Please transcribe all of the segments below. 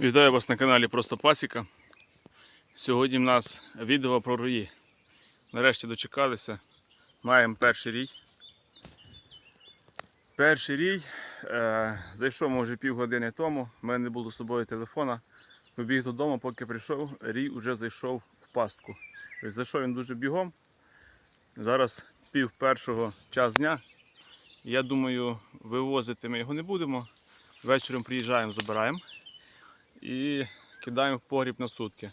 Вітаю вас на каналі Просто Пасіка. Сьогодні в нас відео про рої. Нарешті дочекалися. Маємо перший рій. Перший рій. Е, зайшов може півгодини тому. У мене не було з собою телефона. Побіг додому, поки прийшов, рій вже зайшов в пастку. Зайшов він дуже бігом. Зараз пів першого час дня. Я думаю, вивозити ми його не будемо. Вечором приїжджаємо, забираємо і кидаємо в погріб на сутки.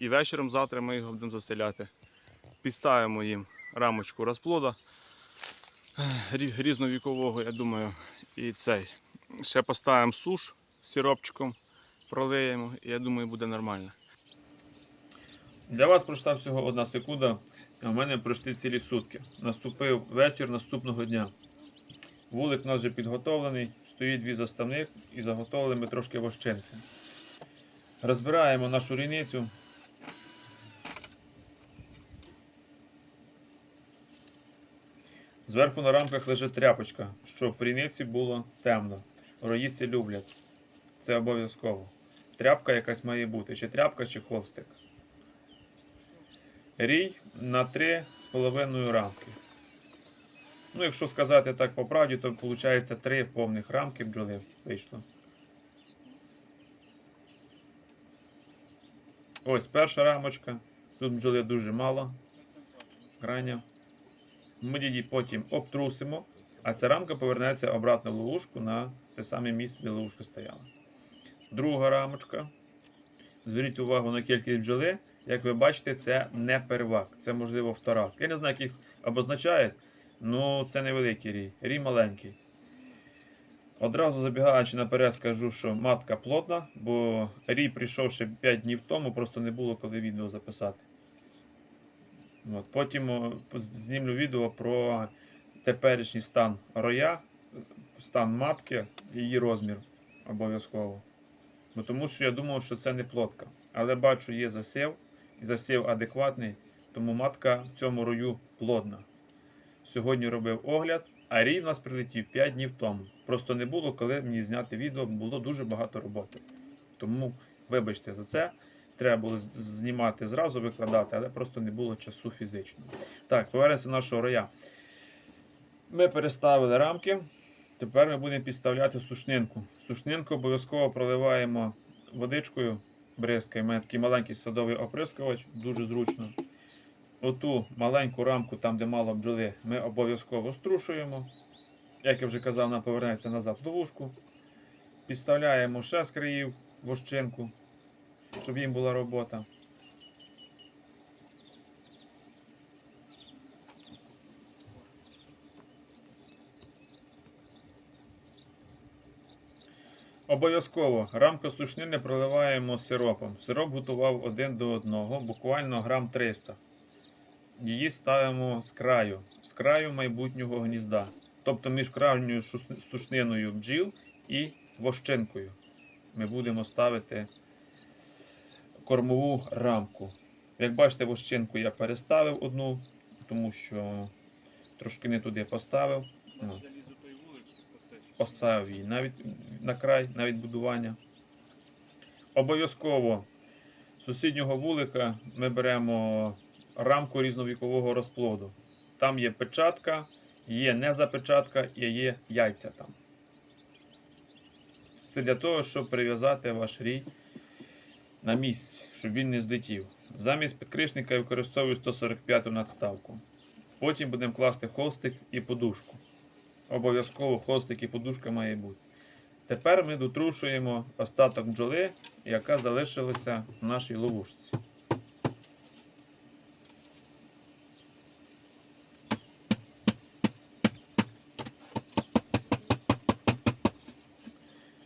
І вечором завтра ми його будемо заселяти. Підставимо їм рамочку розплода різновікового, я думаю, і цей. Ще поставимо суш з сиропчиком, пролиємо, і я думаю, буде нормально. Для вас пройшла всього одна секунда, а в мене пройшли цілі сутки. Наступив вечір наступного дня. Вулик у нас вже підготовлений, стоїть дві заставних і заготовили ми трошки вощинки. Розбираємо нашу рійницю. Зверху на рамках лежить тряпочка, щоб в рійниці було темно. Рої це люблять. Це обов'язково. Тряпка якась має бути, чи тряпка, чи холстик. Рій на 3,5 рамки. Ну, якщо сказати так по правді, то виходить 3 повних рамки бджоли вийшло. Ось перша рамочка. Тут бджоли дуже мало. Крайня. Ми її потім обтрусимо, а ця рамка повернеться обратно в ловушку на те саме місце, де ловушка стояла. Друга рамочка. Зверніть увагу на кількість бджоли. Як ви бачите, це не первак, це можливо вторак. Я не знаю, як їх обозначають, але це невеликий рій. Рій маленький. Одразу забігаючи наперед, скажу, що матка плотна, бо рій прийшов ще 5 днів тому, просто не було коли відео записати. От. Потім знімлю відео про теперішній стан роя, стан матки, і її розмір обов'язково. Бо тому що я думав, що це не плотка. Але бачу, є засів, і засів адекватний, тому матка в цьому рою плодна. Сьогодні робив огляд, а рій в нас прилетів 5 днів тому. Просто не було коли мені зняти відео, було дуже багато роботи. Тому, вибачте за це. Треба було знімати зразу, викладати, але просто не було часу фізично. Так, повернемося до нашого роя. Ми переставили рамки. Тепер ми будемо підставляти сушнинку. Сушнинку обов'язково проливаємо водичкою, бризкаємо. Такий маленький садовий оприскувач, дуже зручно. Оту маленьку рамку, там де мало бджоли, ми обов'язково струшуємо. Як я вже казав, вона повернеться назад в ловушку. Підставляємо ще з країв вощинку, щоб їм була робота. Обов'язково рамку сушнини проливаємо сиропом. Сироп готував один до одного, буквально грам 300. Її ставимо з краю, з краю майбутнього гнізда. Тобто між крайньою сушниною бджіл і вощинкою. Ми будемо ставити кормову рамку. Як бачите, вощинку я переставив одну, тому що трошки не туди поставив. От. Поставив її навіть на край, навіть будування. Обов'язково з сусіднього вулика ми беремо рамку різновікового розплоду. Там є печатка, є незапечатка і є яйця там. Це для того, щоб прив'язати ваш рій на місці, щоб він не злетів. Замість підкришника я використовую 145 надставку. Потім будемо класти холстик і подушку. Обов'язково холстик і подушка має бути. Тепер ми дотрушуємо остаток бджоли, яка залишилася в нашій ловушці.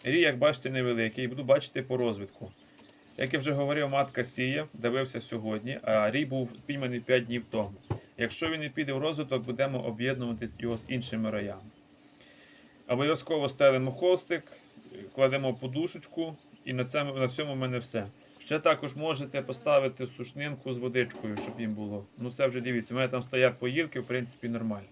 Рій, як бачите, невеликий, буду бачити по розвитку. Як я вже говорив, матка сіє, дивився сьогодні, а рій був пійманий 5 днів тому. Якщо він не піде в розвиток, будемо об'єднуватись його з іншими роями. Обов'язково стелимо холстик, кладемо подушечку, і на цьому, на цьому в мене все. Ще також можете поставити сушнинку з водичкою, щоб їм було. Ну це вже дивіться, у мене там стоять поїлки, в принципі, нормально.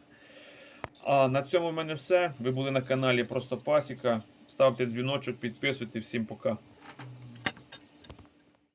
А на цьому в мене все. Ви були на каналі Просто Пасіка. Ставте дзвіночок, підписуйте. Всім пока.